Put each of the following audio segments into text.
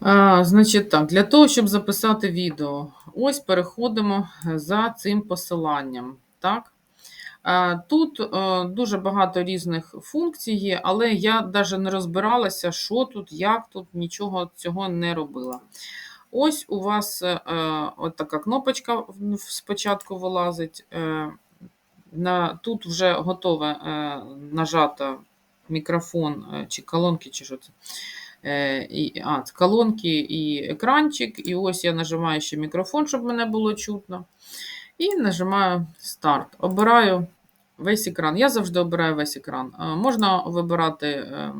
А, значить так, для того, щоб записати відео, ось переходимо за цим посиланням. Так? А, Тут е, дуже багато різних функцій є, але я навіть не розбиралася, що тут, як тут, нічого цього не робила. Ось у вас е, от така кнопочка спочатку вилазить. Е, на, тут вже готове нажато мікрофон е, чи колонки, чи що це. Е, і, а, колонки і екранчик. І ось я нажимаю ще мікрофон, щоб мене було чутно. І нажимаю старт. Обираю весь екран. Я завжди обираю весь екран. Е, Можна вибирати е, е,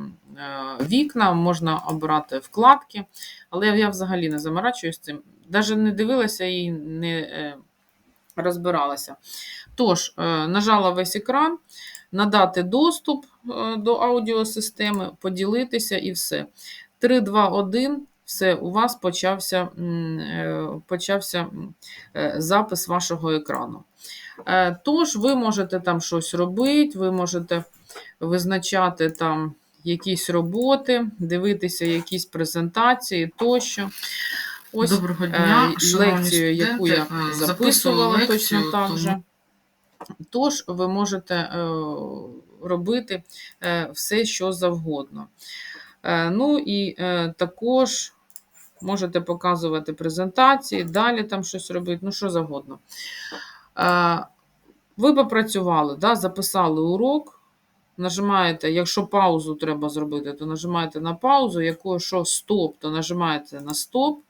вікна, можна обирати вкладки, але я взагалі не заморачуюсь цим. Навіть не дивилася і не розбиралася. Тож, нажала весь екран, надати доступ е, до аудіосистеми, поділитися і все. 3, 2, 1. Все, у вас почався, е, почався е, запис вашого екрану. Тож, ви можете там щось робити, ви можете визначати там якісь роботи, дивитися якісь презентації тощо. Ось Доброго дня, лекцію, яку я. Записувала точно так же. Тож ви можете е, робити е, все, що завгодно. Е, Ну і також можете показувати презентації, далі там щось робити, ну що завгодно. Ви попрацювали, да, записали урок. Нажимаєте, якщо паузу треба зробити, то нажимаєте на паузу, якщо стоп, то нажимаєте на стоп.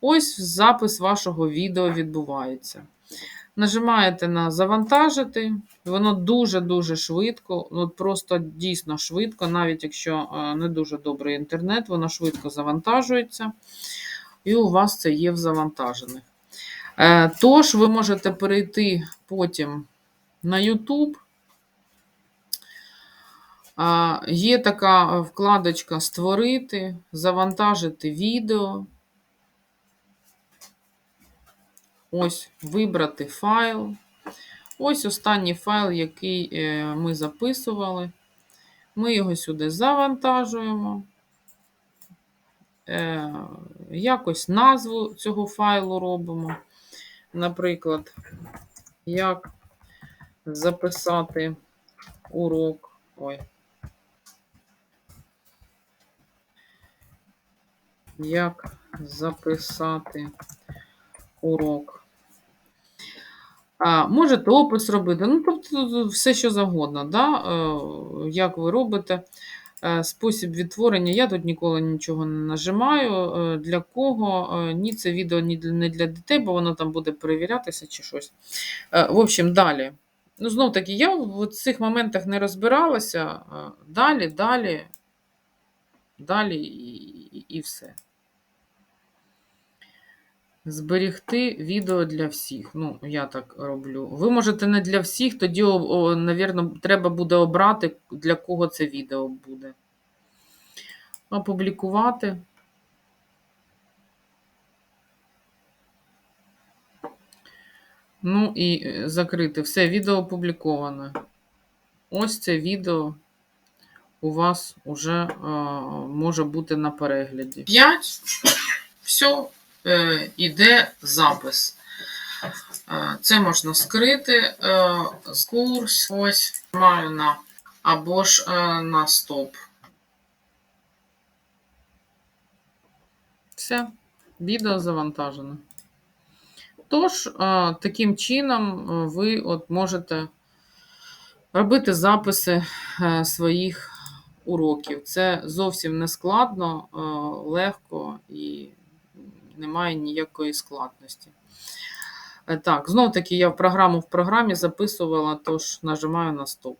Ось запис вашого відео відбувається. Нажимаєте на завантажити, воно дуже-дуже швидко, ну, от просто дійсно швидко, навіть якщо е, не дуже добрий інтернет, воно швидко завантажується, і у вас це є в завантажених. Е, Тож, ви можете перейти потім на YouTube. Є така вкладочка Створити, завантажити відео. Ось вибрати файл. Ось останній файл, який е, ми записували. Ми його сюди завантажуємо. Е, Якось назву цього файлу робимо. Наприклад, як записати урок. Ой. Як записати урок. Можете опис робити, ну, тобто все, що завгодно. Да? Е, Як ви робите Е, спосіб відтворення. Я тут ніколи нічого не нажимаю. Е, Для кого? Ні, це відео ні не для дітей, бо воно там буде перевірятися чи щось. В общем, далі. Ну, знов таки, я в цих моментах не розбиралася. Далі, далі, далі і, і все. Зберігти відео для всіх. Ну, я так роблю. Ви можете не для всіх, тоді, о, о, навірно, треба буде обрати, для кого це відео буде. Опублікувати. Ну і е, закрити. Все, відео опубліковане. Ось це відео у вас уже е, може бути на перегляді. 5. Все, е, іде запис. Е, Це можна скрити е, з курс. Ось маю на або ж е, на стоп. Все, відео завантажено. Тож, е, таким чином е, ви от можете робити записи е, своїх уроків. Це зовсім не складно, е, легко і немає ніякої складності. Е, Так, знов таки я в програму в програмі записувала, тож нажимаю на стоп.